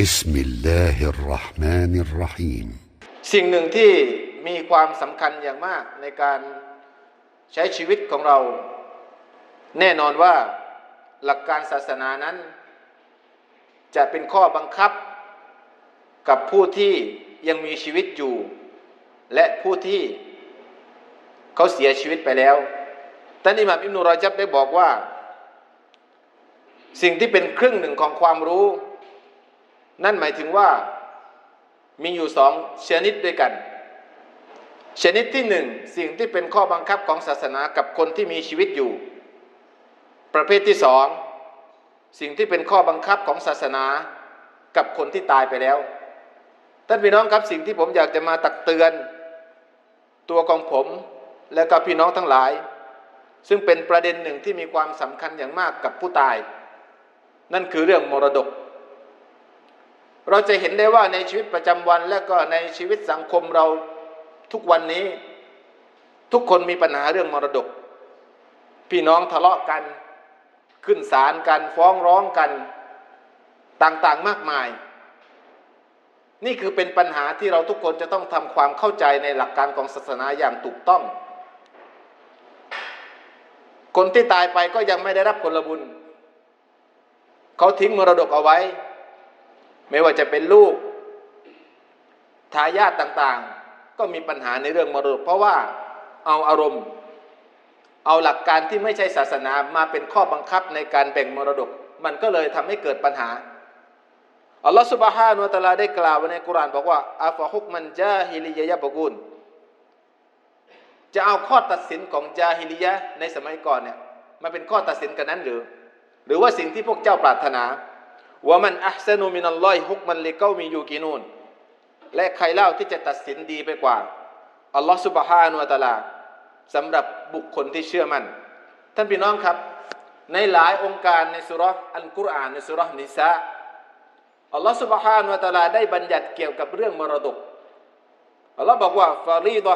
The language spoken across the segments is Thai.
بسم الله الرحمن الرحيم สิ่งหนึ่งที่มีความสำคัญอย่างมากในการใช้ชีวิตของเรา แน่นอนว่าหลักการศาสนานั้น จะเป็นข้อบังคับกับผู้ที่ยังมีชีวิตอยู่ และผู้ที่เขาเสียชีวิตไปแล้วท่านอิหม่ามอิบนุรอจับได้บอกว่า สิ่งที่เป็นครึ่งหนึ่งของความรู้ นั่นหมายถึงว่ามีอยู่สองชนิดด้วยกัน ชนิดที่หนึ่งสิ่งที่เป็นข้อบังคับของศาสนากับคนที่มีชีวิตอยู่ ประเภทที่สองสิ่งที่เป็นข้อบังคับของศาสนากับคนที่ตายไปแล้วท่านพี่น้องครับสิ่งที่ผมอยากจะมาตักเตือน ตัวของผมและกับพี่น้องทั้งหลาย ซึ่งเป็นประเด็นหนึ่งที่มีความสำคัญอย่างมากกับผู้ตาย นั่นคือเรื่องมรดก เราจะเห็นได้ว่าในชีวิตประจำวันและก็ในชีวิตสังคมเราทุกวันนี้ ทุกคนมีปัญหาเรื่องมรดก พี่น้องทะเลาะกัน ขึ้นศาลกันฟ้องร้องกันต่างๆมากมาย นี่คือเป็นปัญหาที่เราทุกคนจะต้องทำความเข้าใจในหลักการของศาสนาอย่างถูกต้อง คนที่ตายไปก็ยังไม่ได้รับผลบุญ เขาทิ้งมรดกเอาไว้ ไม่ว่าจะเป็นลูกทายาทต่างๆ ก็มีปัญหาในเรื่องมรดก เพราะว่าเอาอารมณ์ เอาหลักการที่ไม่ใช่ศาสนามาเป็นข้อบังคับในการแบ่งมรดก มันก็เลยทำให้เกิดปัญหาอัลลอฮฺสุบฮานุตะลาได้กล่าวไว้ในกุรานบอกว่าอาฟะฮุกมันจาฮิลิยะยะบกุลจะเอาข้อตัดสินของจาฮิลิยะในสมัยก่อนเนี่ยมาเป็นข้อตัดสินกันนั้นหรือ หรือว่าสิ่งที่พวกเจ้าปรารถนา ว่ามันอัพซนุมินัลลอฮิฮุกมันลิเกามียูกินูนและใครเล่าที่จะตัดสินดีไปกว่าอัลลอฮฺสุบฮานุวะตลาสำหรับบุคคลที่เชื่อมัน่น ท่านพี่น้องครับ ในหลายองค์การในสุรษอัลกุรอานในสุรษนิสาอัลลอฮฺสุบฮานุวะตลาได้บัญญัติเกี่ยวกับเรื่องมรดกอัลลอฮ์บอกว่าฟารีดะ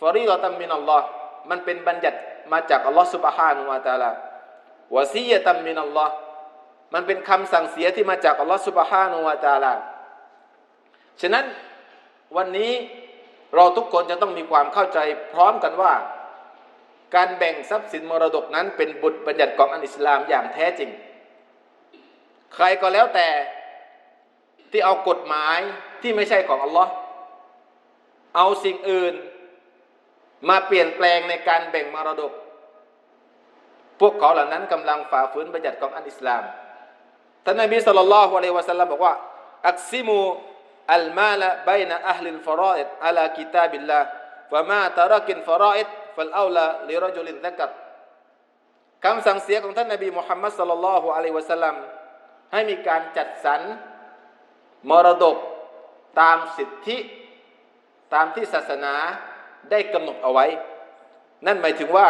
ฟารีดะตัมมินัลลอฮ์มันเป็นบัญญัติมาจากอัลลอฮฺสุบฮานุวะตลาวะซียะตัมมินัลลอฮ์ มันเป็นคำสั่งเสียที่มาจากอัลลอฮฺสุบฮานุวะตาลาฉะนั้นวันนี้เราทุกคนจะต้องมีความเข้าใจพร้อมกันว่า การแบ่งทรัพย์สินมรดกนั้นเป็นบุตรบัญญัติของอันอิสลามอย่างแท้จริง ใครก็แล้วแต่ที่เอากฎหมายที่ไม่ใช่ของอัลลอฮ์เอาสิ่งอื่น มาเปลี่ยนแปลงในการแบ่งมรดก พวกเขาเหล่านั้นกำลังฝ่าฝืนบัญญัติของอันอิสลาม ท่านนบีสุลต่านละฮ์อะลัยฮิวะสัลลัมบอกว่าอักซิมูอัลมาละบัยนะอัลลิลฟารออิดอัลากิตาบิลลาฟะมาตารักินฟารออิดฟัลอาลาลิรจุลินซักัดคำสั่งเสียของท่านนบีมุฮัมมัดสุลลัลลอฮุอะลัยฮิวะสัลลัมให้มีการจัดสรรมรดกตามสิทธิ ตามที่ศาสนาได้กำหนดเอาไว้ นั่นหมายถึงว่า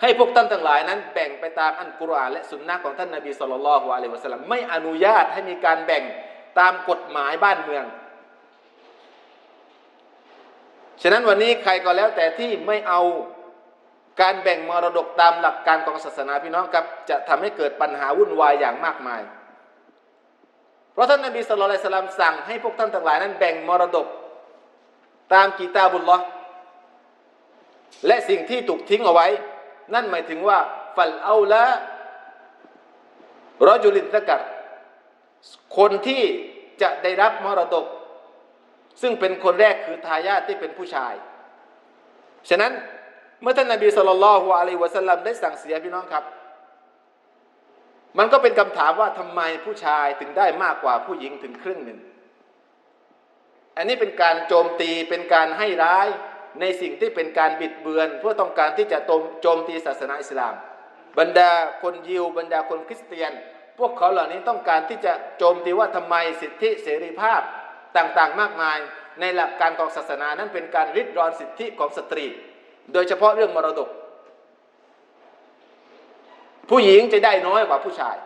ให้พวกท่านทั้งหลายนั้นแบ่งไปตามอันกุรอานและสุนนะของท่านนบีสุลต่านละฮ์อะลัยวะสัลลัมไม่อนุญาตให้มีการแบ่งตามกฎหมายบ้านเมือง ฉะนั้นวันนี้ใครก็แล้วแต่ที่ไม่เอาการแบ่งมรดกตามหลักการของศาสนาพี่น้องครับจะทำให้เกิดปัญหาวุ่นวายอย่างมากมาย เพราะท่านนบีสุลต่านละสั่งให้พวกท่านทั้งหลายนั้นแบ่งมรดกตามกีตาบุลลอและสิ่งที่ถูกทิ้งเอาไว้ นั่นหมายถึงว่าฟัลเอาละรอจุลินสกัดคนที่จะได้รับมรดก ซึ่งเป็นคนแรกคือทายาทที่เป็นผู้ชาย ฉะนั้นเมื่อท่านนบีสุลต่านละฮ์อะลัยวะสัลลัมได้สั่งเสียพี่น้องครับ มันก็เป็นคำถามว่าทำไมผู้ชายถึงได้มากกว่าผู้หญิงถึงครึ่งหนึ่ง อันนี้เป็นการโจมตีเป็นการให้ร้าย ในสิ่งที่เป็นการบิดเบือน เพื่อต้องการที่จะโจมตีศาสนาอิสลาม บรรดาคนยิว บรรดาคนคริสเตียน พวกเขาเหล่านี้ต้องการที่จะโจมตีว่าทำไมสิทธิเสรีภาพต่างๆ มากมาย ในหลักการของศาสนานั้นเป็นการริดรอนสิทธิของสตรี โดยเฉพาะเรื่องมรดก ผู้หญิงจะได้น้อยกว่าผู้ชาย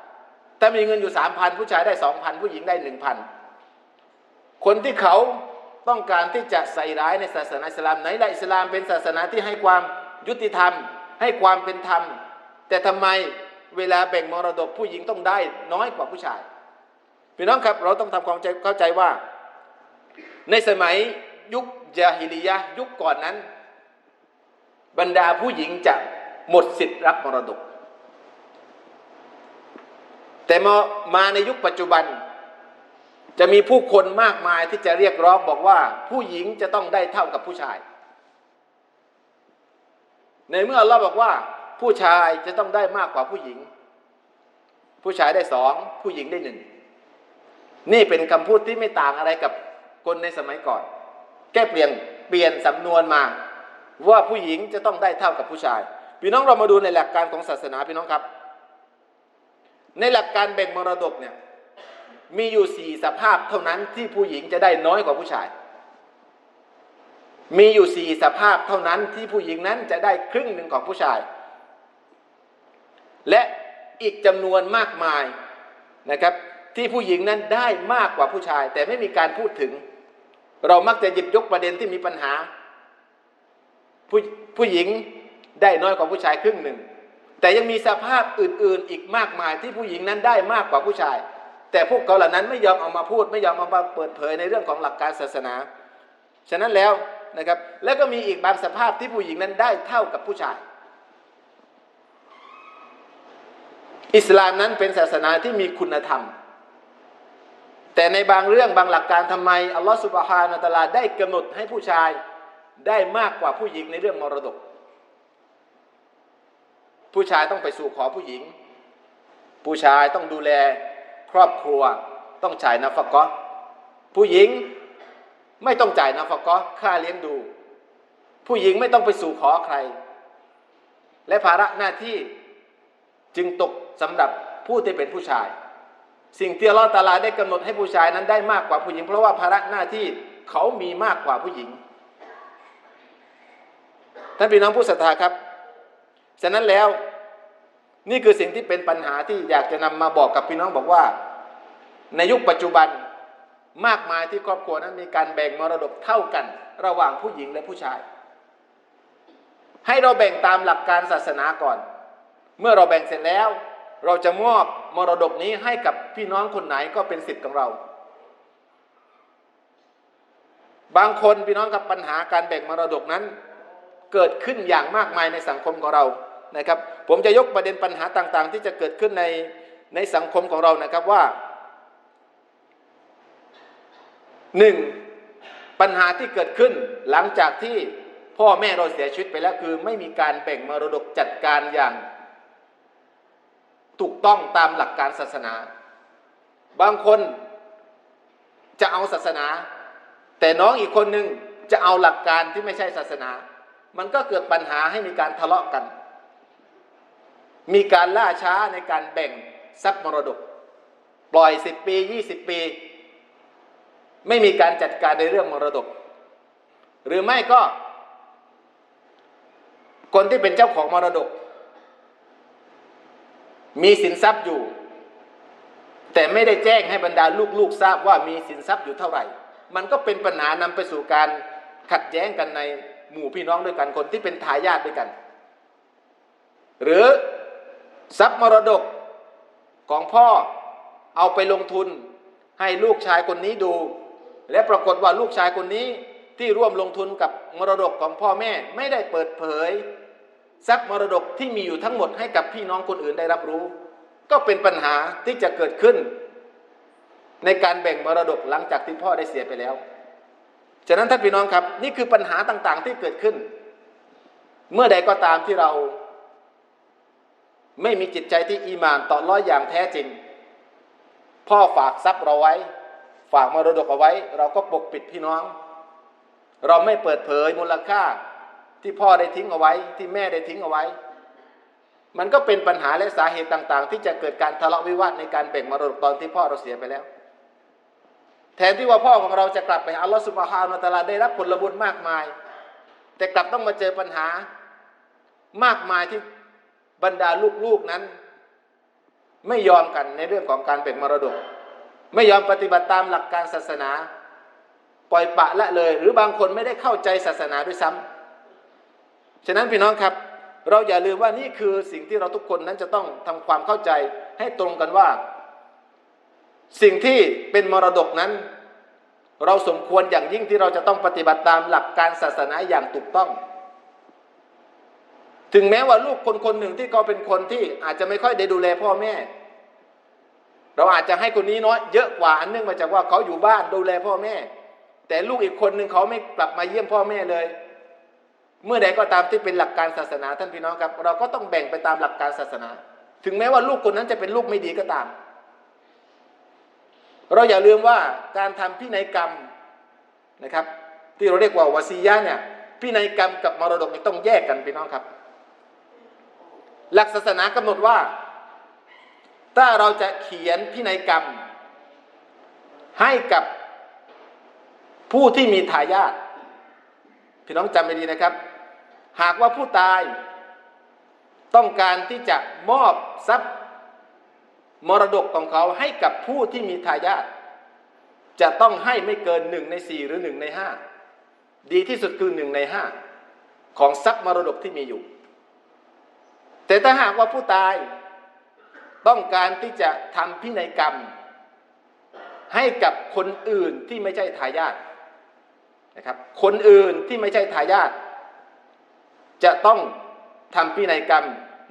ถ้ามีเงินอยู่สามพันผู้ชายได้สองพันผู้หญิงได้หนึ่งพันคนที่เขา ต้องการที่จะใส่ร้ายในศาสนาอิสลามไหนละอิสลามเป็นศาสนาที่ให้ความยุติธรรม ให้ความเป็นธรรม แต่ทำไมเวลาแบ่งมรดกผู้หญิงต้องได้น้อยกว่าผู้ชายพี่น้องครับเราต้องทำความเข้าใจว่า ในสมัยยุคยาฮิลียะยุคก่อนนั้น บรรดาผู้หญิงจะหมดสิทธิ์รับมรดก แต่มาในยุคปัจจุบัน จะมีผู้คนมากมายที่จะเรียกร้องบอกว่า ผู้หญิงจะต้องได้เท่ากับผู้ชาย ในเมื่อเราบอกว่า ผู้ชายจะต้องได้มากกว่าผู้หญิง ผู้ชายได้สองผู้หญิงได้หนึ่งนี่เป็นคำพูดที่ไม่ต่างอะไรกับคนในสมัยก่อน แก้เปลี่ยนเปลี่ยนสำนวนมา ว่าผู้หญิงจะต้องได้เท่ากับผู้ชาย พี่น้องเรามาดูในหลักการของศาสนาพี่น้องครับ ในหลักการแบ่งมรดกเนี่ย มีอยู่สี่สภาพเท่านั้นที่ผู้หญิงจะได้น้อยกว่าผู้ชาย มีอยู่สี่สภาพเท่านั้นที่ผู้หญิงนั้นจะได้ครึ่งหนึ่งของผู้ชาย และอีกจำนวนมากมายนะครับ ที่ผู้หญิงนั้นได้มากกว่าผู้ชาย แต่ไม่มีการพูดถึง เรามักจะหยิบยกประเด็นที่มีปัญหา ผู้ผู้หญิงได้น้อยกว่าผู้ชายครึ่งหนึ่งแต่ยังมีสภาพอื่นๆอีกมากมายที่ผู้หญิงนั้นได้มากกว่าผู้ชาย แต่พวกเขาเหล่านั้นไม่ยอมออกมาพูด ไม่ยอมออกมาเปิดเผยในเรื่องของหลักการศาสนา ฉะนั้นแล้วนะครับ แล้วก็มีอีกบางสภาพที่ผู้หญิงนั้นได้เท่ากับผู้ชาย อิสลามนั้นเป็นศาสนาที่มีคุณธรรม แต่ในบางเรื่องบางหลักการทำไมอัลลอฮฺสุบฮานาตะลาได้กำหนดให้ผู้ชายได้มากกว่าผู้หญิงในเรื่องมรดก ผู้ชายต้องไปสู่ขอผู้หญิง ผู้ชายต้องดูแล ครอบครัวต้องจ่ายนาฟกะผู้หญิงไม่ต้องจ่ายนาฟกะค่าเลี้ยงดู ผู้หญิงไม่ต้องไปสู่ขอใคร และภาระหน้าที่จึงตกสำหรับผู้ที่เป็นผู้ชาย สิ่งที่ลอตาลาได้กำหนดให้ผู้ชายนั้นได้มากกว่าผู้หญิง เพราะว่าภาระหน้าที่เขามีมากกว่าผู้หญิงท่านพี่น้องผู้ศรัทธาครับฉะนั้นแล้ว นี่คือสิ่งที่เป็นปัญหาที่อยากจะนำมาบอกกับพี่น้องบอกว่า ในยุคปัจจุบันมากมายที่ครอบครัวนั้นมีการแบ่งมรดกเท่ากัน ระหว่างผู้หญิงและผู้ชาย ให้เราแบ่งตามหลักการศาสนาก่อน เมื่อเราแบ่งเสร็จแล้ว เราจะมอบมรดกนี้ให้กับพี่น้องคนไหนก็เป็นสิทธิ์ของเรา บางคนพี่น้องกับปัญหาการแบ่งมรดกนั้น เกิดขึ้นอย่างมากมายในสังคมของเรานะครับ ผมจะยกประเด็นปัญหาต่าง ๆ ที่จะเกิดขึ้นในในสังคมของเรานะครับว่าหนึ่งปัญหาที่เกิดขึ้นหลังจากที่พ่อแม่เราเสียชีวิตไปแล้วคือ ไม่มีการแบ่งมรดกจัดการอย่าง ถูกต้องตามหลักการศาสนา บางคนจะเอาศาสนา แต่น้องอีกคนหนึ่งจะเอาหลักการที่ไม่ใช่ศาสนา มันก็เกิดปัญหาให้มีการทะเลาะกัน มีการล่าช้าในการแบ่งทรัพย์มรดก ปล่อยสิบปียี่สิบปี ไม่มีการจัดการในเรื่องมรดก หรือไม่ก็ คนที่เป็นเจ้าของมรดก มีสินทรัพย์อยู่ แต่ไม่ได้แจ้งให้บรรดาลูกๆทราบว่ามีสินทรัพย์อยู่เท่าไหร่ มันก็เป็นปัญหานำไปสู่การขัดแย้งกันในหมู่พี่น้องด้วยกันคนที่เป็นทายาทด้วยกัน หรือ ทรัพย์มรดกของพ่อเอาไปลงทุนให้ลูกชายคนนี้ดู และปรากฏว่าลูกชายคนนี้ที่ร่วมลงทุนกับมรดกของพ่อแม่ ไม่ได้เปิดเผยทรัพย์มรดกที่มีอยู่ทั้งหมดให้กับพี่น้องคนอื่นได้รับรู้ ก็เป็นปัญหาที่จะเกิดขึ้น ในการแบ่งมรดกหลังจากที่พ่อได้เสียไปแล้ว ฉะนั้นท่านพี่น้องครับ นี่คือปัญหาต่างๆที่เกิดขึ้น เมื่อใดก็ตามที่เรา ไม่มีจิตใจที่อีมานต่อร้อยอย่างแท้จริง พ่อฝากทรัพย์เราไว้ ฝากมรดกเอาไว้ เราก็ปกปิดพี่น้อง เราไม่เปิดเผยมูลค่าที่พ่อได้ทิ้งเอาไว้ ที่แม่ได้ทิ้งเอาไว้ มันก็เป็นปัญหาและสาเหตุต่าง ๆ ที่จะเกิดการทะเลาะวิวาทในการแบ่งมรดกตอนที่พ่อเราเสียไปแล้ว แทนที่ว่าพ่อของเราจะกลับไปอัลลอฮฺสุบฮานาตะลาได้รับผลบุญมากมาย แต่กลับต้องมาเจอปัญหามากมายที่ บรรดาลูกๆนั้น ไม่ยอมกันในเรื่องของการแบ่งมรดก ไม่ยอมปฏิบัติตามหลักการศาสนา ปล่อยปะละเลย หรือบางคนไม่ได้เข้าใจศาสนาด้วยซ้ำฉะนั้นพี่น้องครับ เราอย่าลืมว่านี่คือสิ่งที่เราทุกคนนั้นจะต้องทำความเข้าใจให้ตรงกันว่า สิ่งที่เป็นมรดกนั้นเราสมควรอย่างยิ่งที่เราจะต้องปฏิบัติตามหลักการศาสนาอย่างถูกต้อง ถึงแม้ว่าลูกคนคนหนึ่งที่เขาเป็นคนที่อาจจะไม่ค่อยได้ดูแลพ่อแม่ เราอาจจะให้คนนี้น้อยเยอะกว่าอันเนื่องมาจากว่าเขาอยู่บ้านดูแลพ่อแม่ แต่ลูกอีกคนหนึ่งเขาไม่กลับมาเยี่ยมพ่อแม่เลย เมื่อใดก็ตามที่เป็นหลักการศาสนาท่านพี่น้องครับ เราก็ต้องแบ่งไปตามหลักการศาสนา ถึงแม้ว่าลูกคนนั้นจะเป็นลูกไม่ดีก็ตาม เราอย่าลืมว่าการทำพินัยกรรมนะครับ ที่เราเรียกว่าวาซียะเนี่ยพินัยกรรมกับมรดกต้องแยกกันพี่น้องครับ หลักศาสนากำหนดว่า ถ้าเราจะเขียนพินัยกรรม ให้กับผู้ที่มีทายาทพี่น้องจำไว้ดีนะครับ หากว่าผู้ตายต้องการที่จะมอบทรัพย์มรดกของเขาให้กับผู้ที่มีทายาทจะต้องให้ไม่เกินหนึ่งในสี่หรือหนึ่งในห้าดีที่สุดคือหนึ่งในห้าของทรัพย์มรดกที่มีอยู่ แต่ถ้าหากว่าผู้ตายต้องการที่จะทำพินัยกรรม ให้กับคนอื่นที่ไม่ใช่ทายาทนะครับ คนอื่นที่ไม่ใช่ทายาทจะต้องทำพินัยกรรม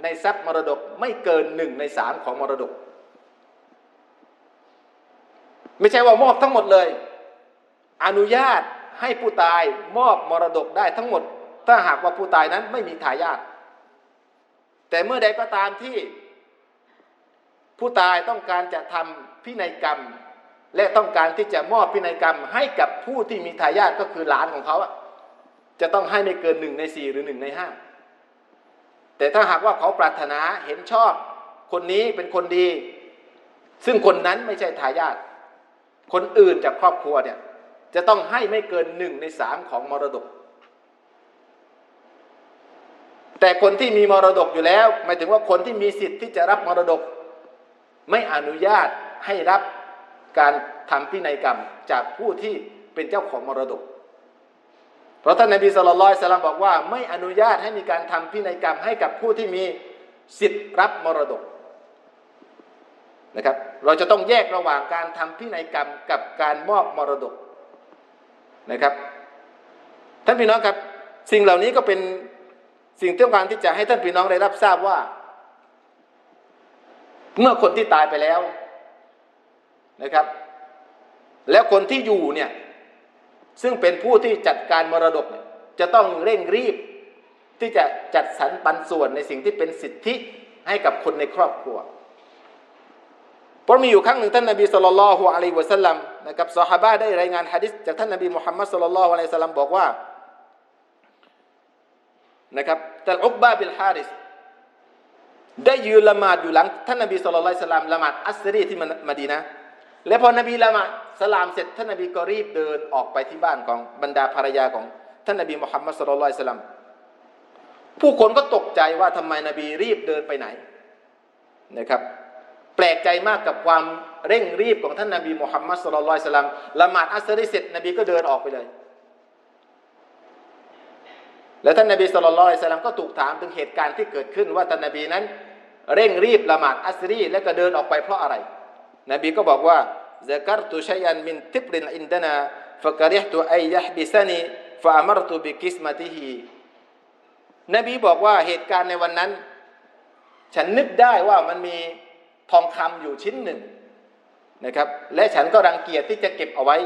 ในทรัพย์มรดกไม่เกินหนึ่งในสามของมรดก ไม่ใช่ว่ามอบทั้งหมดเลย อนุญาตให้ผู้ตายมอบมรดกได้ทั้งหมด ถ้าหากว่าผู้ตายนั้นไม่มีทายาท แต่เมื่อใดก็ตามที่ ผู้ตายต้องการจะทำพินัยกรรม และต้องการที่จะมอบพินัยกรรม ให้กับผู้ที่มีทายาทก็คือหลานของเขาจะต้องให้ไม่เกินหนึ่งในสี่หรือหนึ่งในห้าแต่ถ้าหากว่าเขาปรารถนาเห็นชอบ คนนี้เป็นคนดี ซึ่งคนนั้นไม่ใช่ทายาทคนอื่นจากครอบครัวเนี่ยจะต้องให้ไม่เกินหนึ่งในสามของมรดก แต่คนที่มีมรดกอยู่แล้วหมายถึงว่าคนที่มีสิทธิ์ที่จะรับมรดก ไม่อนุญาตให้รับการทำพินัยกรรมจากผู้ที่เป็นเจ้าของมรดก เพราะท่านนบีสุลต่านสลามบอกว่า ไม่อนุญาตให้มีการทำพินัยกรรมให้กับผู้ที่มีสิทธิ์รับมรดกนะครับ เราจะต้องแยกระหว่างการทำพินัยกรรมกับการมอบมรดกนะครับท่านพี่น้องครับ สิ่งเหล่านี้ก็เป็น สิ่งที่ต้องการที่จะให้ท่านพี่น้องได้รับทราบว่า เมื่อคนที่ตายไปแล้วนะครับ แล้วคนที่อยู่เนี่ยซึ่งเป็นผู้ที่จัดการมรดกจะต้องเร่งรีบ ที่จะจัดสรรปันส่วนในสิ่งที่เป็นสิทธิให้กับคนในครอบครัวเพราะมีอยู่ครั้งหนึ่งท่านนบีสุลต่านละฮ์อะลัยวะสัลลัมนะครับซอฮาบะได้รายงานฮะดิษจากท่านนบีมุฮัมมัดสุลลัลลอฮุอะลัยวะสัลลัมบอกว่านะครับ แต่อุกบะบิลฮาริสได้ยืนละหมาดอยู่หลังท่านนบีสุลต่านละสัลลัมละหมาดอัสรีที่มดีนะ และพอนบีละหมาดสลามเสร็จท่านนบีก็รีบเดินออกไปที่บ้านของบรรดาภรรยาของท่านนบีมุฮัมมัดสุลลัลสัลลัมผู้คนก็ตกใจว่าทำไมนบีรีบเดินไปไหนนะครับแปลกใจมากกับความเร่งรีบของท่านนบีมุฮัมมัดสุลลัลสัลลัมละหมาดอัสรีเสร็จนบีก็เดินออกไปเลย แล้วท่านนบีสุลต่านอิสลามก็ถูกถามถึงเหตุการณ์ที่เกิดขึ้นว่าท่านนบีนั้น เร่งรีบละหมาดอัสรีและก็เดินออกไปเพราะอะไร นบีก็บอกว่าซกัรตุชัยันมินทิบรินอินดนาฟะกริฮตุไอยะฮบิสนีฟะอามรตุบิกิสมติฮีนบีบอกว่าเหตุการณ์ในวันนั้น ฉันนึกได้ว่ามันมีทองคำอยู่ชิ้นหนึ่งนะครับ และฉันก็รังเกียจที่จะเก็บเอาไว้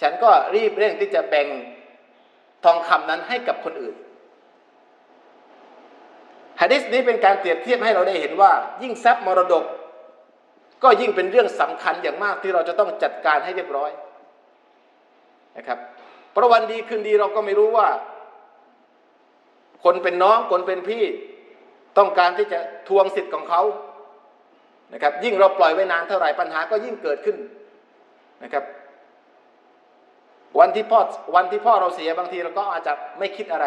ฉันก็รีบเร่งที่จะแบ่ง ทองคำนั้นให้กับคนอื่นฮะดิษนี้เป็นการเปรียบเทียบให้เราได้เห็นว่า ยิ่งทรัพย์มรดก ก็ยิ่งเป็นเรื่องสำคัญอย่างมากที่เราจะต้องจัดการให้เรียบร้อยนะครับเพราะวันดีคืนดีเราก็ไม่รู้ว่า คนเป็นน้องคนเป็นพี่ ต้องการที่จะทวงสิทธิ์ของเขานะครับยิ่งเราปล่อยไว้นานเท่าไหร่ปัญหาก็ยิ่งเกิดขึ้นนะครับ วันที่พ่อวันที่พ่อเราเสียบางทีเราก็อาจจะไม่คิดอะไร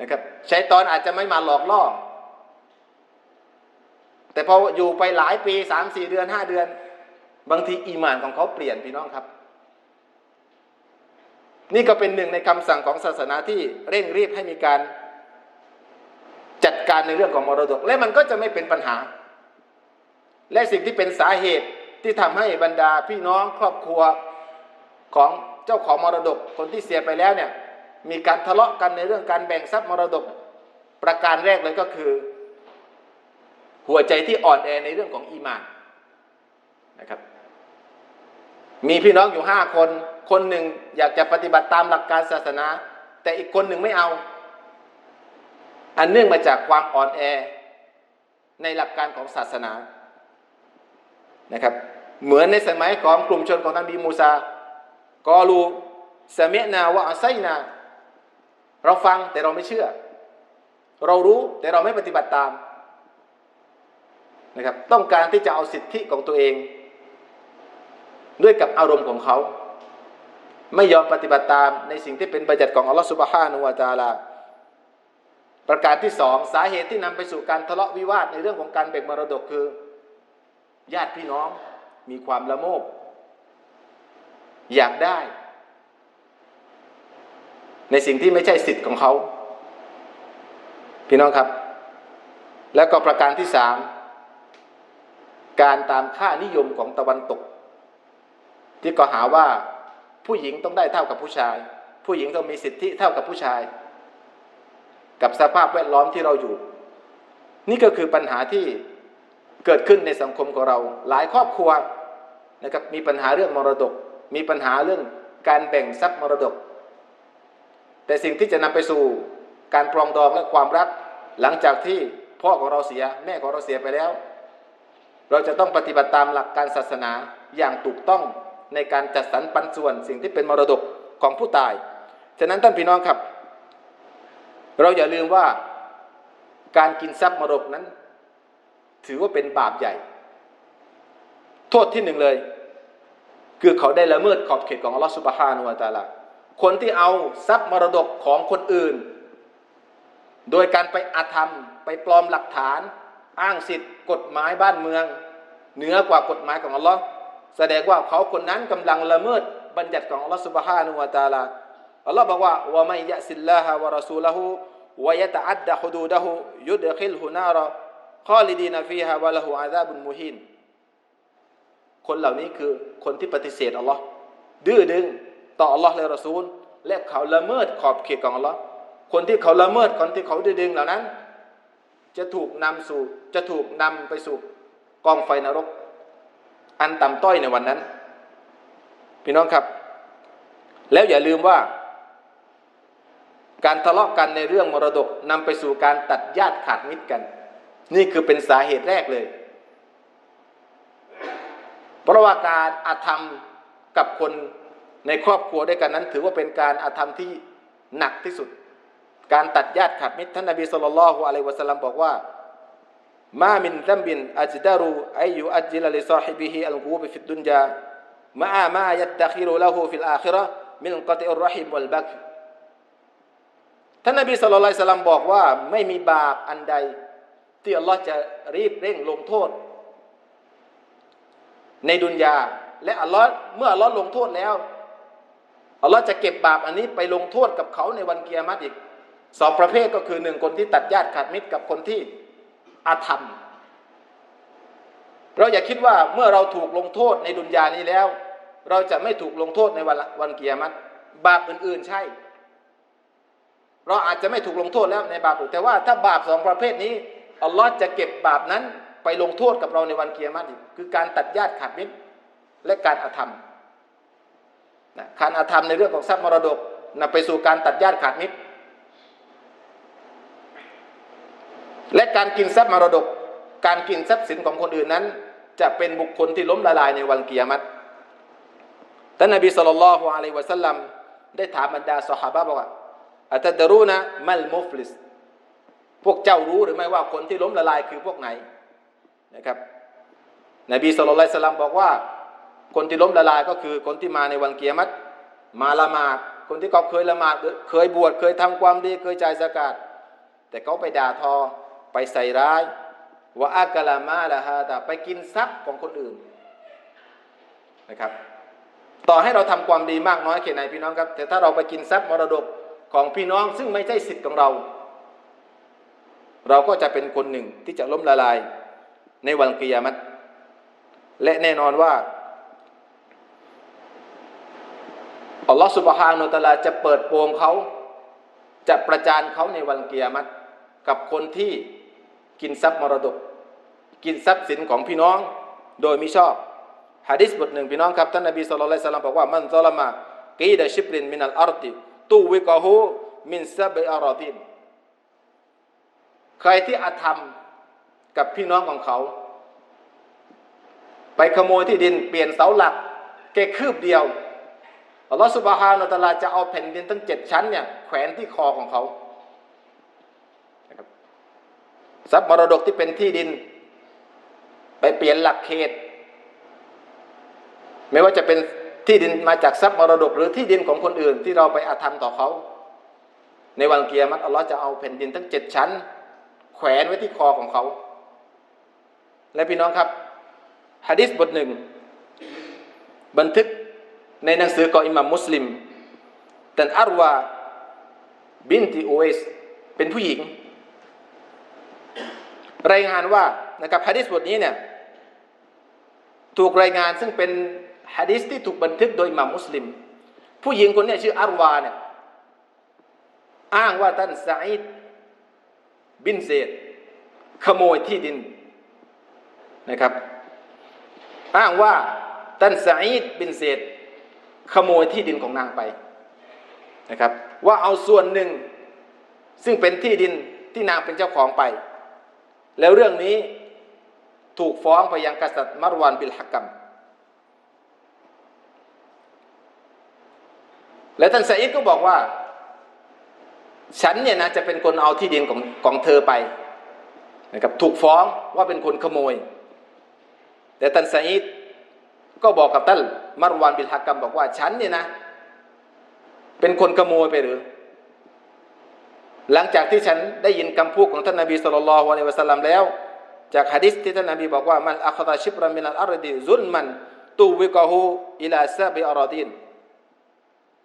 นะครับใช้ตอนอาจจะไม่มาหลอกล่อ แต่พออยู่ไปหลายปีสามสี่เดือนห้าเดือน บางทีอีหมานของเขาเปลี่ยนพี่น้องครับ นี่ก็เป็นหนึ่งในคำสั่งของศาสนาที่เร่งรีบให้มีการจัดการในเรื่องของมรดก และมันก็จะไม่เป็นปัญหา และสิ่งที่เป็นสาเหตุที่ทำให้บรรดาพี่น้องครอบครัว ของเจ้าของมรดกคนที่เสียไปแล้วเนี่ยมีการทะเลาะกันในเรื่องการแบ่งทรัพย์มรดก ประการแรกเลยก็คือ หัวใจที่อ่อนแอในเรื่องของอีมานนะครับ มีพี่น้องอยู่ห้าคน คนหนึ่งอยากจะปฏิบัติตามหลักการศาสนา แต่อีกคนหนึ่งไม่เอา อันเนื่องมาจากความอ่อนแอ ในหลักการของศาสนานะครับ เหมือนในสมัยของกลุ่มชนของท่านบีมูซา กอลูสเมนาวะอาไซนา เราฟังแต่เราไม่เชื่อ เรารู้แต่เราไม่ปฏิบัติตามนะครับต้องการที่จะเอาสิทธิของตัวเอง ด้วยกับอารมณ์ของเขา ไม่ยอมปฏิบัติตามในสิ่งที่เป็นบัญญัติของอัลลอฮฺสุบฮานุวาตาลาประการที่สองสาเหตุที่นำไปสู่การทะเลาะวิวาทในเรื่องของการแบ่งมรดกคือ ญาติพี่น้องมีความละโมบ อยากได้ ในสิ่งที่ไม่ใช่สิทธิ์ของเขา พี่น้องครับ แล้วก็ประการที่สามการตามค่านิยมของตะวันตก ที่ก็หาว่าผู้หญิงต้องได้เท่ากับผู้ชาย ผู้หญิงต้องมีสิทธิเท่ากับผู้ชาย กับสภาพแวดล้อมที่เราอยู่ นี่ก็คือปัญหาที่เกิดขึ้นในสังคมของเรา หลายครอบครัวนะครับมีปัญหาเรื่องมรดก มีปัญหาเรื่องการแบ่งทรัพย์มรดก แต่สิ่งที่จะนำไปสู่การปรองดองและความรัก หลังจากที่พ่อของเราเสียแม่ของเราเสียไปแล้ว เราจะต้องปฏิบัติตามหลักการศาสนาอย่างถูกต้องในการจัดสรรปันส่วนสิ่งที่เป็นมรดกของผู้ตาย ฉะนั้นท่านพี่น้องครับ เราอย่าลืมว่าการกินทรัพย์มรดกนั้น ถือว่าเป็นบาปใหญ่ โทษที่หนึ่งเลย คือเขาได้ละเมิดขอบเขตของอัลลอฮฺสุบฮานุวาตาลาคนที่เอาทรัพย์มรดกของคนอื่น โดยการไปอาธรรม ไปปลอมหลักฐาน อ้างสิทธิ์กฎหมายบ้านเมือง เหนือกว่ากฎหมายของอัลลอฮ์แสดงว่าเขาคนนั้นกำลังละเมิดบัญญัติของอัลลอฮ์สุบฮานุวาตาลาอัลลอฮ์บอกว่าวะมัยะสิลลาฮะวะรอซูลหูวะยะตะอัดดะฮุดูดะฮูยุดคิลฮุนาระคอลิดีนฟีฮะวะละหูอาซาบุนมุฮิน คนเหล่านี้คือคนที่ปฏิเสธอัลลอฮ์ดื้อดึงต่ออัลลอฮ์และรอซูล และเขาละเมิดขอบเขตของอัลลอฮ์คนที่เขาละเมิดคนที่เขาดื้อดึงเหล่านั้น จะถูกนำสู่จะถูกนำไปสู่กองไฟนรก อันต่ำต้อยในวันนั้น พี่น้องครับ แล้วอย่าลืมว่า การทะเลาะกันในเรื่องมรดกนำไปสู่การตัดญาติขาดมิตรกัน นี่คือเป็นสาเหตุแรกเลย เพราะว่าการอาธรรมกับคนในครอบครัวด้วยกันนั้น ถือว่าเป็นการอาธรรมที่หนักที่สุด การตัดญาติขาดมิตรท่านนบีสุลต่านละฮ์อะลัยวะสัลลัมบอกว่ามามินซัมบินอัจดารูอายุอัจจิลลิซาฮิบิฮิอัลกูบิฟิดดุนยามาอามายัดดัคิรุละหูฟิลอาคิระมินกติอุรรหิมวัลบักท่านนบีสุลต่านละสัลลัมบอกว่าไม่มีบาปอันใด ที่อัลลอฮ์จะรีบเร่งลงโทษ ในดุนยา และอัลลอฮ์เมื่ออัลลอฮ์ลงโทษแล้วอัลลอฮ์จะเก็บบาปอันนี้ไปลงโทษกับเขาในวันเกียรติอีกสองประเภทก็คือหนึ่งคนที่ตัดญาติขาดมิตรกับคนที่อาธรรม เราอย่าคิดว่าเมื่อเราถูกลงโทษในดุนยานี้แล้ว เราจะไม่ถูกลงโทษในวันวันเกียรติบาปอื่นๆใช่ เราอาจจะไม่ถูกลงโทษแล้วในบาปอื่นแต่ว่าถ้าบาปสองประเภทนี้อัลลอฮ์จะเก็บบาปนั้น ไปลงโทษกับเราในวันเกียรติอีกคือการตัดญาติขาดมิตรและการอาธรรมนะการอาธรรมในเรื่องของทรัพย์มรดกนำไปสู่การตัดญาติขาดมิตร และการกินทรัพย์มรดก การกินทรัพย์สินของคนอื่นนั้น จะเป็นบุคคลที่ล้มละลายในวันเกียรติท่านนบีสุลต่านละฮ์อะลัยวะสัลลัมได้ถามบรรดาสหายบอกว่าอัตดรูนะมัลมุฟลิสพวกเจ้ารู้หรือไม่ว่าคนที่ล้มละลายคือพวกไหน นะครับ นบีสุลต่านสัลลัมบอกว่า คนที่ล้มละลายก็คือคนที่มาในวันเกียรติมาละหมาดคนที่เขาเคยละหมาดเคยบวชเคยทำความดีเคยจ่ายสกาดแต่เขาไปด่าทอไปใส่ร้ายว่าอากาลามาละฮะแต่ไปกินทรัพย์ของคนอื่นนะครับ ต่อให้เราทำความดีมากน้อยแค่ไหนพี่น้องครับ แต่ถ้าเราไปกินทรัพย์มรดกของพี่น้องซึ่งไม่ใช่สิทธิ์ของเรา เราก็จะเป็นคนหนึ่งที่จะล้มละลาย ในวันกิยามัตและแน่นอนว่าอัลลอฮฺสุบฮานุตะอาลาจะเปิดโปงเขา จะประจานเขาในวันเกียรติกับคนที่กินทรัพย์มรดก กินทรัพย์สินของพี่น้องโดยมิชอบฮะดิษบทหนึ่งพี่น้องครับ ท่านนบีสุลต่านละบอกว่ามันซาลมากีดะชิบรินมินัลอาร์ติตูวิกะฮูมินซับอารอดินใครที่อาธรรม กับพี่น้องของเขา ไปขโมยที่ดินเปลี่ยนเสาหลักแค่คืบเดียวอัลลอฮฺสุบฮานาตลาจะเอาแผ่นดินทั้งเจ็ดชั้นเนี่ยแขวนที่คอของเขาทรัพย์มรดกที่เป็นที่ดิน ไปเปลี่ยนหลักเขต ไม่ว่าจะเป็นที่ดินมาจากทรัพย์มรดกหรือที่ดินของคนอื่นที่เราไปอาธรรมต่อเขา ในวันเกียรติอัลลอฮ์จะเอาแผ่นดินทั้งเจ็ดชั้น แขวนไว้ที่คอของเขา และพี่น้องครับฮะดิษบทหนึ่ง บันทึกในหนังสือของอิหมัมมุสลิมแต่อารวาบินติโอเอสเป็นผู้หญิง รายงานว่านะครับฮะดิษบทนี้เนี่ยถูกรายงานซึ่งเป็นฮะดิษที่ถูกบันทึกโดยอิหมัมมุสลิม ผู้หญิงคนนี้ชื่ออารวาเนี่ยอ้างว่าท่านซาอิดบินเซดขโมยที่ดิน นะครับ อ้างว่าท่านซาอิดบินเซดขโมยที่ดินของนางไปนะครับ ว่าเอาส่วนหนึ่งซึ่งเป็นที่ดินที่นางเป็นเจ้าของไป แล้วเรื่องนี้ถูกฟ้องไปยังกษัตริย์มารวานบิลฮักกัมและท่านซาอิดก็บอกว่า ฉันเนี่ยนะจะเป็นคนเอาที่ดินของของเธอไปนะครับถูกฟ้องว่าเป็นคนขโมย แต่ท่านซาอิดก็บอกกับท่านมารวานบิลฮักกัมบอกว่าฉันเนี่ยนะ เป็นคนขโมยไปหรือ หลังจากที่ฉันได้ยินคำพูดของท่านนบีสุลต่านละฮ์วะลัยวะสัลลัมแล้ว จากฮะดิษที่ท่านนบีบอกว่ามันอัคตาชิบรามินัลอารดีซุลมันตูวิกะฮูอิลาซาบิอารดีน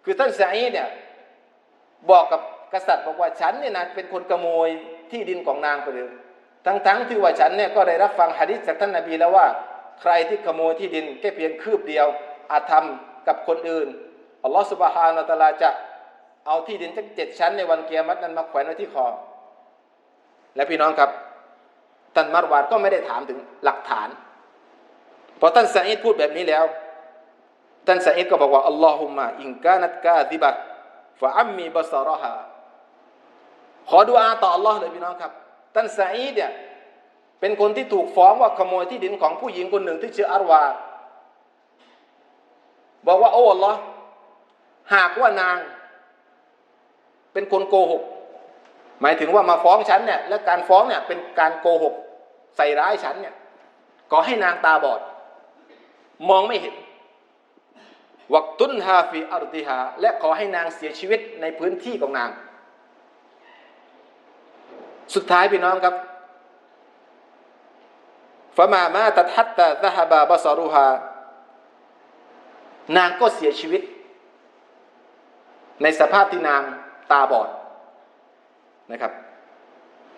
คือท่านซาอีดเนี่ยบอกกับกษัตริย์บอกว่าฉันเนี่ยนะเป็นคนขโมยที่ดินของนางไปเลยทั้งๆทที่ว่าฉันเนี่ยก็ได้รับฟังฮะดิษจากท่านนบีแล้วว่า ใครที่ขโมยที่ดินแค่เพียงคืบเดียว อาธรรมกับคนอื่นอัลลอฮฺสุบฮานาตะลาจะเอาที่ดินทั้งเจ็ดชั้นในวันเกียรตินั้นมาแขวนไว้ที่คอ และพี่น้องครับท่านมารวานก็ไม่ได้ถามถึงหลักฐานพอท่านซาอิดพูดแบบนี้แล้วท่านซาอิดก็บอกว่าอัลลอฮุมะอินกานัตกาดิบะฟะอัมมีบาซาระฮาขอดุอาต่อ Allah เลยพี่น้องครับท่านซาอิดเนี่ย เป็นคนที่ถูกฟ้องว่าขโมยที่ดินของผู้หญิงคนหนึ่งที่ชื่ออารวา บอกว่าโอ้ลอหากว่านาง เป็นคนโกหก หมายถึงว่ามาฟ้องฉันเนี่ยและการฟ้องเนี่ยเป็นการโกหก ใส่ร้ายฉันเนี่ยก็ให้นางตาบอด มองไม่เห็นวักตุนฮาฟีอารติฮาและขอให้นางเสียชีวิตในพื้นที่ของนาง สุดท้ายพี่น้องครับ ฟามามาตัดฮัตตาซะฮบาบาซารุฮานางก็เสียชีวิต ในสภาพที่นางตาบอดนะครับ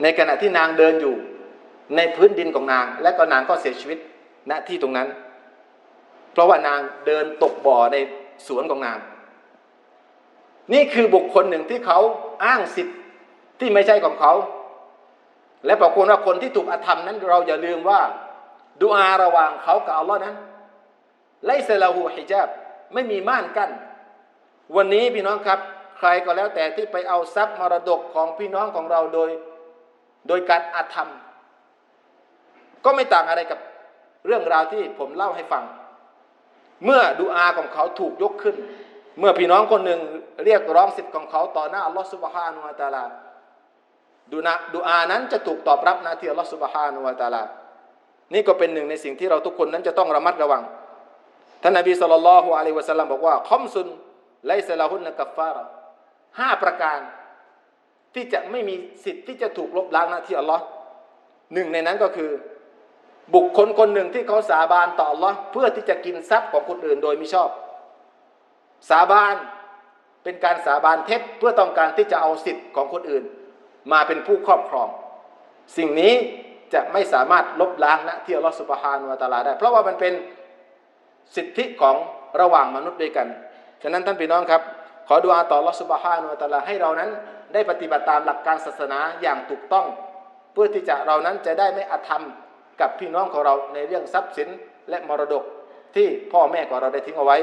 ในขณะที่นางเดินอยู่ในพื้นดินของนาง และก็นางก็เสียชีวิตณที่ตรงนั้น เพราะว่านางเดินตกบ่อในสวนของนาง นี่คือบุคคลหนึ่งที่เขาอ้างสิทธิ์ที่ไม่ใช่ของเขา และปรากฏว่าคนที่ถูกอธรรมนั้นเราอย่าลืมว่าดูอาระหว่างเขากับอัลลอฮ์นั้นไลซลาหูฮิญาบไม่มีม่านกั้นวันนี้พี่น้องครับ ใครก็แล้วแต่ที่ไปเอาทรัพย์มรดกของพี่น้องของเราโดย โดยการอาธรรม ก็ไม่ต่างอะไรกับเรื่องราวที่ผมเล่าให้ฟัง เมื่อดูอาของเขาถูกยกขึ้น เมื่อพี่น้องคนหนึ่งเรียกร้องสิทธิ์ของเขาต่อหน้าอัลลอฮฺสุบฮานุวาตาลา ดูนะดูอานั้นจะถูกตอบรับนะที่อัลลอฮฺสุบฮานุวาตาลา นี่ก็เป็นหนึ่งในสิ่งที่เราทุกคนนั้นจะต้องระมัดระวัง ท่านนบีสุลต่านละฮ์อะลัยวะสัลลัมบอกว่าคอมซุนไลซลาฮุนนักัฟฟาระห้าประการ ที่จะไม่มีสิทธิ์ที่จะถูกลบล้างหน้าที่อัลลอฮ์หนึ่งในนั้นก็คือ บุคคลคนหนึ่งที่เขาสาบานต่ออัลลอฮ์เพื่อที่จะกินทรัพย์ของคนอื่นโดยไม่ชอบ สาบานเป็นการสาบานเท็จเพื่อต้องการที่จะเอาสิทธิ์ของคนอื่น มาเป็นผู้ครอบครอง สิ่งนี้จะไม่สามารถลบล้างนะที่อัลลอฮฺสุบฮานุวะตาลาได้ เพราะว่ามันเป็นสิทธิของระหว่างมนุษย์ด้วยกัน ฉะนั้นท่านพี่น้องครับ ขอดุอาต่ออัลลอฮฺสุบฮานุวะตาลาให้เรานั้น ได้ปฏิบัติตามหลักการศาสนาอย่างถูกต้อง เพื่อที่จะเรานั้นจะได้ไม่อาธรรมกับพี่น้องของเราในเรื่องทรัพย์สินและมรดกที่พ่อแม่ของเราได้ทิ้งเอาไว้